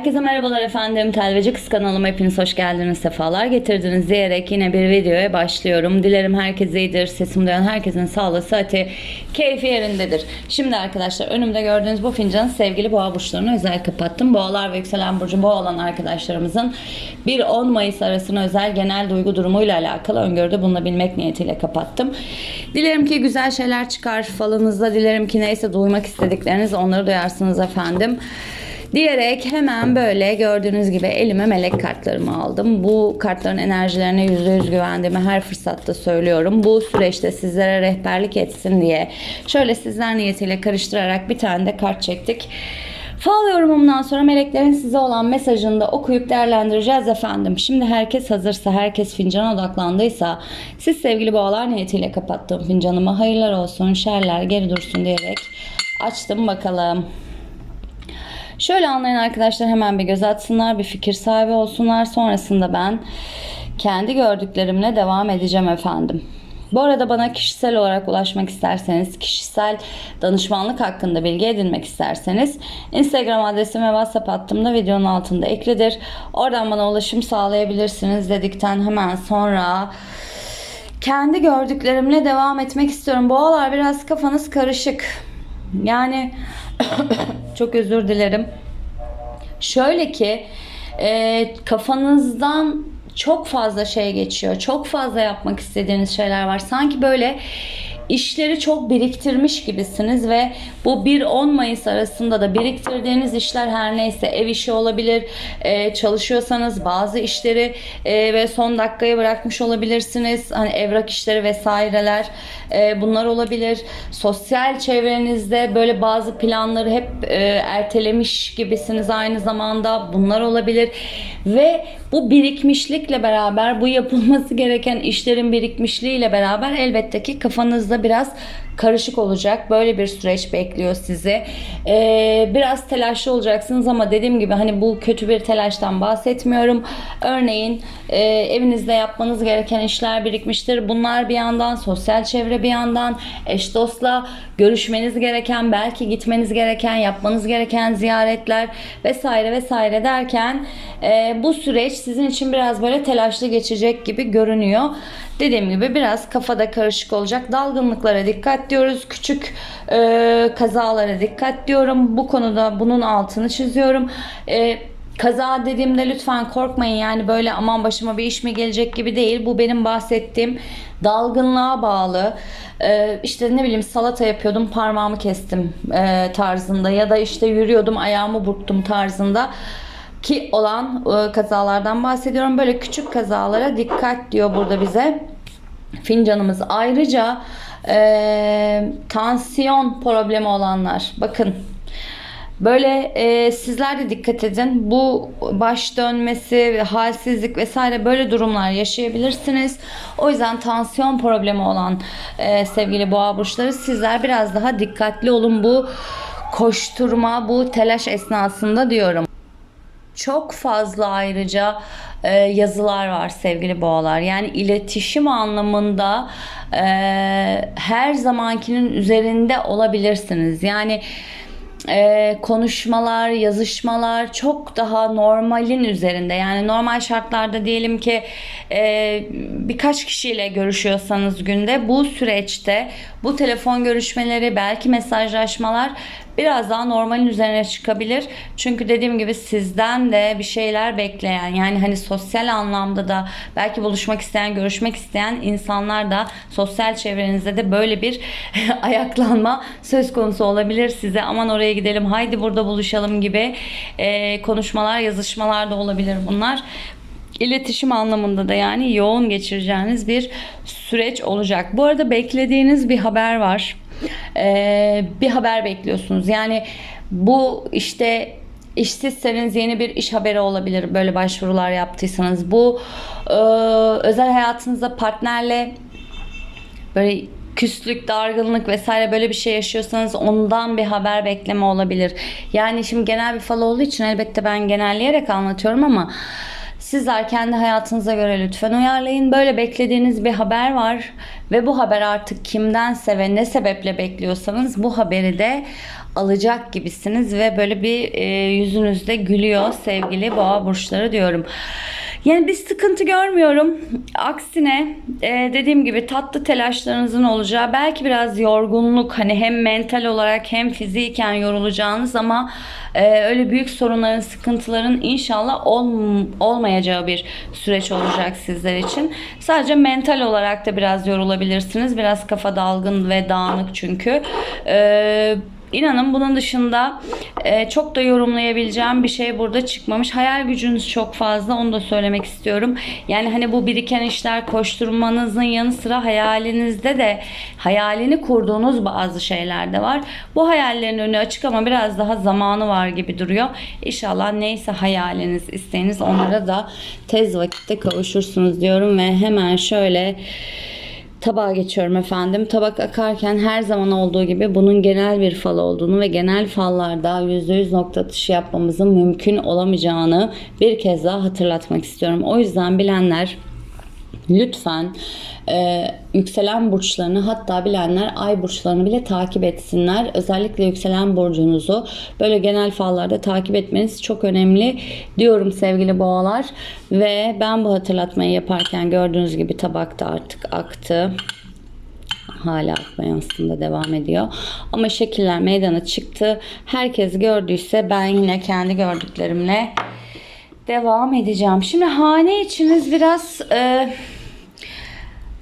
Herkese merhabalar efendim. Telveci Kız kanalıma hepiniz hoş geldiniz, sefalar getirdiniz diyerek yine bir videoya başlıyorum. Dilerim herkes iyidir, sesim duyan herkesin sağlığı, saati, keyfi yerindedir. Şimdi arkadaşlar önümde gördüğünüz bu fincanı sevgili boğa burçlarına özel kapattım. Boğalar ve yükselen burcu boğa olan arkadaşlarımızın 1-10 Mayıs arasına özel genel duygu durumuyla alakalı öngörüde bulunabilmek niyetiyle kapattım. Dilerim ki güzel şeyler çıkar falınızda. Dilerim ki neyse duymak istedikleriniz onları duyarsınız efendim diyerek hemen böyle gördüğünüz gibi elime melek kartlarımı aldım. Bu kartların enerjilerine %100 güvendiğimi her fırsatta söylüyorum. Bu süreçte sizlere rehberlik etsin diye şöyle sizler niyetiyle karıştırarak bir tane de kart çektik. Fal yorumumdan sonra meleklerin size olan mesajını da okuyup değerlendireceğiz efendim. Şimdi herkes hazırsa, herkes fincana odaklandıysa siz sevgili boğalar niyetiyle kapattığım fincanımı hayırlar olsun, şerler geri dursun diyerek açtım bakalım. Şöyle anlayın arkadaşlar hemen bir göz atsınlar, bir fikir sahibi olsunlar. Sonrasında ben kendi gördüklerimle devam edeceğim efendim. Bu arada bana kişisel olarak ulaşmak isterseniz, kişisel danışmanlık hakkında bilgi edinmek isterseniz Instagram adresim ve WhatsApp hattım da videonun altında eklidir. Oradan bana ulaşım sağlayabilirsiniz dedikten hemen sonra kendi gördüklerimle devam etmek istiyorum. Boğalar biraz kafanız karışık. Yani çok özür dilerim. Şöyle ki e, kafanızdan çok fazla şey geçiyor. Çok fazla yapmak istediğiniz şeyler var. Sanki böyle işleri çok biriktirmiş gibisiniz ve bu 1-10 Mayıs arasında da biriktirdiğiniz işler her neyse ev işi olabilir, e, çalışıyorsanız bazı işleri e, ve son dakikaya bırakmış olabilirsiniz. Hani evrak işleri vesaireler e, bunlar olabilir. Sosyal çevrenizde böyle bazı planları hep e, ertelemiş gibisiniz aynı zamanda bunlar olabilir ve bu birikmişlikle beraber bu yapılması gereken işlerin birikmişliğiyle beraber elbette ki kafanızda biraz karışık olacak. Böyle bir süreç bekliyor sizi. Ee, biraz telaşlı olacaksınız ama dediğim gibi hani bu kötü bir telaştan bahsetmiyorum. Örneğin e, evinizde yapmanız gereken işler birikmiştir. Bunlar bir yandan sosyal çevre bir yandan eş dostla görüşmeniz gereken belki gitmeniz gereken yapmanız gereken ziyaretler vesaire vesaire derken e, bu süreç sizin için biraz böyle telaşlı geçecek gibi görünüyor. Dediğim gibi biraz kafada karışık olacak. Dalgınlıklara dikkat diyoruz. Küçük e, kazalara dikkat diyorum. Bu konuda bunun altını çiziyorum. E, Kaza dediğimde lütfen korkmayın yani böyle aman başıma bir iş mi gelecek gibi değil. Bu benim bahsettiğim dalgınlığa bağlı. Ee, işte ne bileyim salata yapıyordum parmağımı kestim e, tarzında ya da işte yürüyordum ayağımı burktum tarzında ki olan e, kazalardan bahsediyorum. Böyle küçük kazalara dikkat diyor burada bize fincanımız. Ayrıca e, tansiyon problemi olanlar bakın Böyle e, sizler de dikkat edin. Bu baş dönmesi, halsizlik vesaire böyle durumlar yaşayabilirsiniz. O yüzden tansiyon problemi olan e, sevgili boğa burçları sizler biraz daha dikkatli olun bu koşturma, bu telaş esnasında diyorum. Çok fazla ayrıca e, yazılar var sevgili boğalar. Yani iletişim anlamında e, her zamankinin üzerinde olabilirsiniz. Yani e, konuşmalar, yazışmalar çok daha normalin üzerinde. Yani normal şartlarda diyelim ki e, birkaç kişiyle görüşüyorsanız günde bu süreçte bu telefon görüşmeleri, belki mesajlaşmalar biraz daha normalin üzerine çıkabilir. Çünkü dediğim gibi sizden de bir şeyler bekleyen yani hani sosyal anlamda da belki buluşmak isteyen, görüşmek isteyen insanlar da sosyal çevrenizde de böyle bir ayaklanma söz konusu olabilir size. Aman oraya gidelim, haydi burada buluşalım gibi e, konuşmalar, yazışmalar da olabilir bunlar iletişim anlamında da yani yoğun geçireceğiniz bir süreç olacak. Bu arada beklediğiniz bir haber var. Ee, bir haber bekliyorsunuz. Yani bu işte işsizseniz yeni bir iş haberi olabilir. Böyle başvurular yaptıysanız. Bu e, özel hayatınızda partnerle böyle küslük, dargınlık vesaire böyle bir şey yaşıyorsanız ondan bir haber bekleme olabilir. Yani şimdi genel bir fal olduğu için elbette ben genelleyerek anlatıyorum ama Sizler kendi hayatınıza göre lütfen uyarlayın. Böyle beklediğiniz bir haber var ve bu haber artık kimdense ve ne sebeple bekliyorsanız bu haberi de alacak gibisiniz ve böyle bir e, yüzünüzde gülüyor sevgili boğa burçları diyorum. Yani bir sıkıntı görmüyorum. Aksine e, dediğim gibi tatlı telaşlarınızın olacağı belki biraz yorgunluk hani hem mental olarak hem fiziken yorulacağınız ama e, öyle büyük sorunların sıkıntıların inşallah ol, olmayacağı bir süreç olacak sizler için. Sadece mental olarak da biraz yorulabilirsiniz. Biraz kafa dalgın ve dağınık çünkü. Eee İnanın bunun dışında e, çok da yorumlayabileceğim bir şey burada çıkmamış. Hayal gücünüz çok fazla onu da söylemek istiyorum. Yani hani bu biriken işler koşturmanızın yanı sıra hayalinizde de hayalini kurduğunuz bazı şeyler de var. Bu hayallerin önü açık ama biraz daha zamanı var gibi duruyor. İnşallah neyse hayaliniz, isteğiniz onlara da tez vakitte kavuşursunuz diyorum ve hemen şöyle Tabağa geçiyorum efendim. Tabak akarken her zaman olduğu gibi bunun genel bir fal olduğunu ve genel fallarda %100 nokta atışı yapmamızın mümkün olamayacağını bir kez daha hatırlatmak istiyorum. O yüzden bilenler lütfen e, yükselen burçlarını hatta bilenler ay burçlarını bile takip etsinler. Özellikle yükselen burcunuzu böyle genel fallarda takip etmeniz çok önemli diyorum sevgili boğalar. Ve ben bu hatırlatmayı yaparken gördüğünüz gibi tabakta artık aktı hala akmaya aslında devam ediyor. Ama şekiller meydana çıktı. Herkes gördüyse ben yine kendi gördüklerimle devam edeceğim. Şimdi hane içiniz biraz e,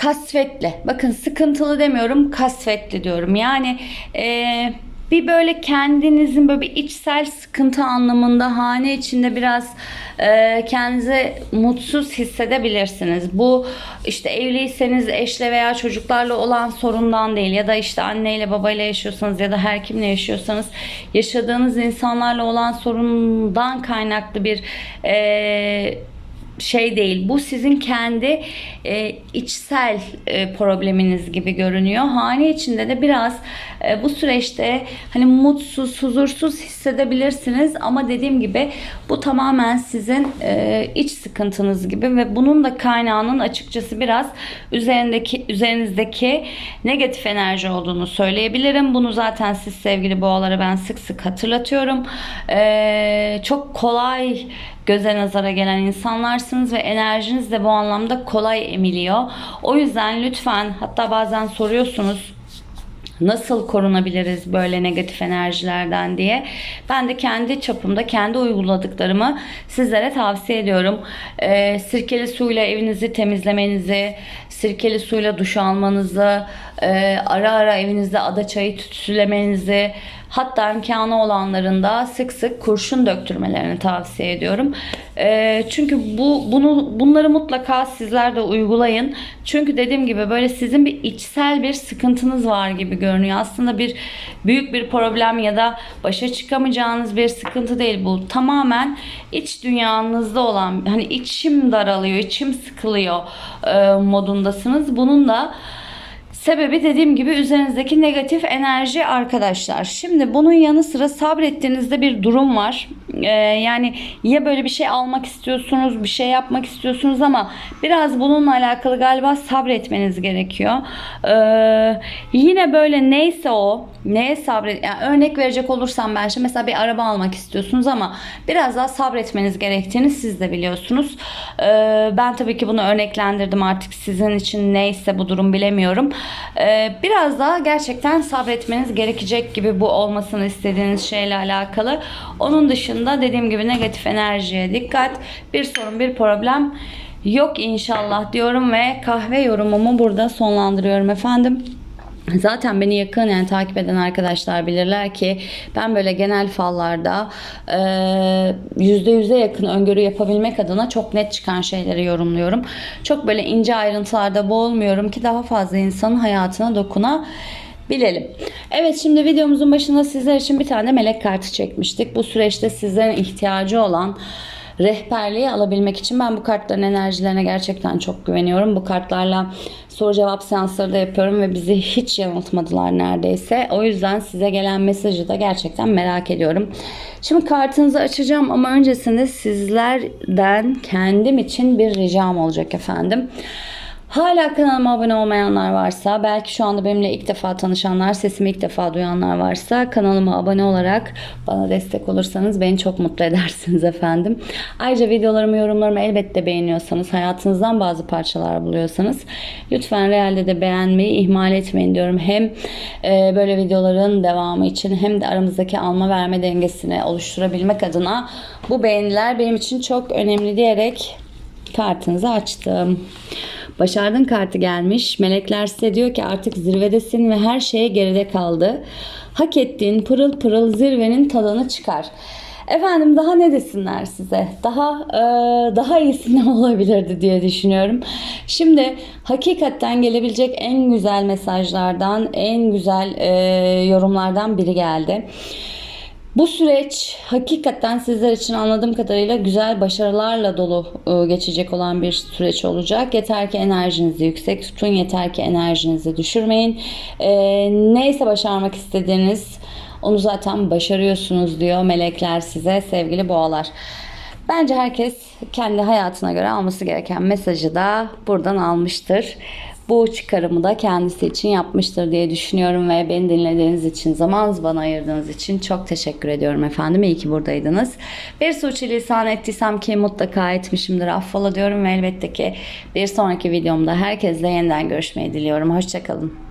kasvetli. Bakın sıkıntılı demiyorum kasvetli diyorum. Yani e, bir böyle kendinizin böyle bir içsel sıkıntı anlamında hane içinde biraz e, kendinizi mutsuz hissedebilirsiniz. Bu işte evliyseniz eşle veya çocuklarla olan sorundan değil ya da işte anneyle babayla yaşıyorsanız ya da her kimle yaşıyorsanız yaşadığınız insanlarla olan sorundan kaynaklı bir e, şey değil. Bu sizin kendi e, içsel e, probleminiz gibi görünüyor. Hane içinde de biraz e, bu süreçte hani mutsuz, huzursuz hissedebilirsiniz ama dediğim gibi bu tamamen sizin e, iç sıkıntınız gibi ve bunun da kaynağının açıkçası biraz üzerindeki üzerinizdeki negatif enerji olduğunu söyleyebilirim. Bunu zaten siz sevgili boğalara ben sık sık hatırlatıyorum. E, çok kolay göze nazara gelen insanlarsınız ve enerjiniz de bu anlamda kolay emiliyor. O yüzden lütfen hatta bazen soruyorsunuz nasıl korunabiliriz böyle negatif enerjilerden diye. Ben de kendi çapımda kendi uyguladıklarımı sizlere tavsiye ediyorum. Ee, sirkeli suyla evinizi temizlemenizi, sirkeli suyla duş almanızı, e, ara ara evinizde ada çayı tütsülemenizi, Hatta imkanı olanlarında sık sık kurşun döktürmelerini tavsiye ediyorum. E, çünkü bu bunu bunları mutlaka sizler de uygulayın. Çünkü dediğim gibi böyle sizin bir içsel bir sıkıntınız var gibi görünüyor. Aslında bir büyük bir problem ya da başa çıkamayacağınız bir sıkıntı değil bu. Tamamen iç dünyanızda olan hani içim daralıyor, içim sıkılıyor e, modundasınız. Bunun da Sebebi dediğim gibi üzerinizdeki negatif enerji arkadaşlar. Şimdi bunun yanı sıra sabrettiğinizde bir durum var. Ee, yani ya böyle bir şey almak istiyorsunuz, bir şey yapmak istiyorsunuz ama biraz bununla alakalı galiba sabretmeniz gerekiyor. Ee, yine böyle neyse o, neye sabret, yani örnek verecek olursam ben şimdi mesela bir araba almak istiyorsunuz ama biraz daha sabretmeniz gerektiğini siz de biliyorsunuz. Ee, ben tabii ki bunu örneklendirdim artık sizin için neyse bu durum bilemiyorum. Ee, biraz daha gerçekten sabretmeniz gerekecek gibi bu olmasını istediğiniz şeyle alakalı. Onun dışında dediğim gibi negatif enerjiye dikkat. Bir sorun bir problem yok inşallah diyorum ve kahve yorumumu burada sonlandırıyorum efendim. Zaten beni yakın yani takip eden arkadaşlar bilirler ki ben böyle genel fallarda yüzde yüze yakın öngörü yapabilmek adına çok net çıkan şeyleri yorumluyorum. Çok böyle ince ayrıntılarda boğulmuyorum ki daha fazla insanın hayatına dokuna bilelim. Evet şimdi videomuzun başında sizler için bir tane melek kartı çekmiştik. Bu süreçte sizlerin ihtiyacı olan rehberliği alabilmek için ben bu kartların enerjilerine gerçekten çok güveniyorum. Bu kartlarla soru cevap seansları da yapıyorum ve bizi hiç yanıltmadılar neredeyse. O yüzden size gelen mesajı da gerçekten merak ediyorum. Şimdi kartınızı açacağım ama öncesinde sizlerden kendim için bir ricam olacak efendim. Hala kanalıma abone olmayanlar varsa, belki şu anda benimle ilk defa tanışanlar, sesimi ilk defa duyanlar varsa kanalıma abone olarak bana destek olursanız beni çok mutlu edersiniz efendim. Ayrıca videolarımı, yorumlarımı elbette beğeniyorsanız, hayatınızdan bazı parçalar buluyorsanız lütfen realde de beğenmeyi ihmal etmeyin diyorum. Hem e, böyle videoların devamı için hem de aramızdaki alma verme dengesini oluşturabilmek adına bu beğeniler benim için çok önemli diyerek kartınızı açtım. Başardın kartı gelmiş. Melekler size diyor ki artık zirvedesin ve her şeye geride kaldı. Hak ettiğin pırıl pırıl zirvenin tadını çıkar. Efendim daha ne desinler size? Daha e, daha iyisi ne olabilirdi diye düşünüyorum. Şimdi hakikaten gelebilecek en güzel mesajlardan, en güzel e, yorumlardan biri geldi. Bu süreç hakikaten sizler için anladığım kadarıyla güzel başarılarla dolu e, geçecek olan bir süreç olacak. Yeter ki enerjinizi yüksek tutun, yeter ki enerjinizi düşürmeyin. E, neyse başarmak istediğiniz onu zaten başarıyorsunuz diyor melekler size sevgili boğalar. Bence herkes kendi hayatına göre alması gereken mesajı da buradan almıştır. Bu çıkarımı da kendisi için yapmıştır diye düşünüyorum ve beni dinlediğiniz için, zamanınızı bana ayırdığınız için çok teşekkür ediyorum efendim. İyi ki buradaydınız. Bir suçilisan ettiysem ki mutlaka etmişimdir. Affola diyorum ve elbette ki bir sonraki videomda herkesle yeniden görüşmeyi diliyorum. Hoşçakalın.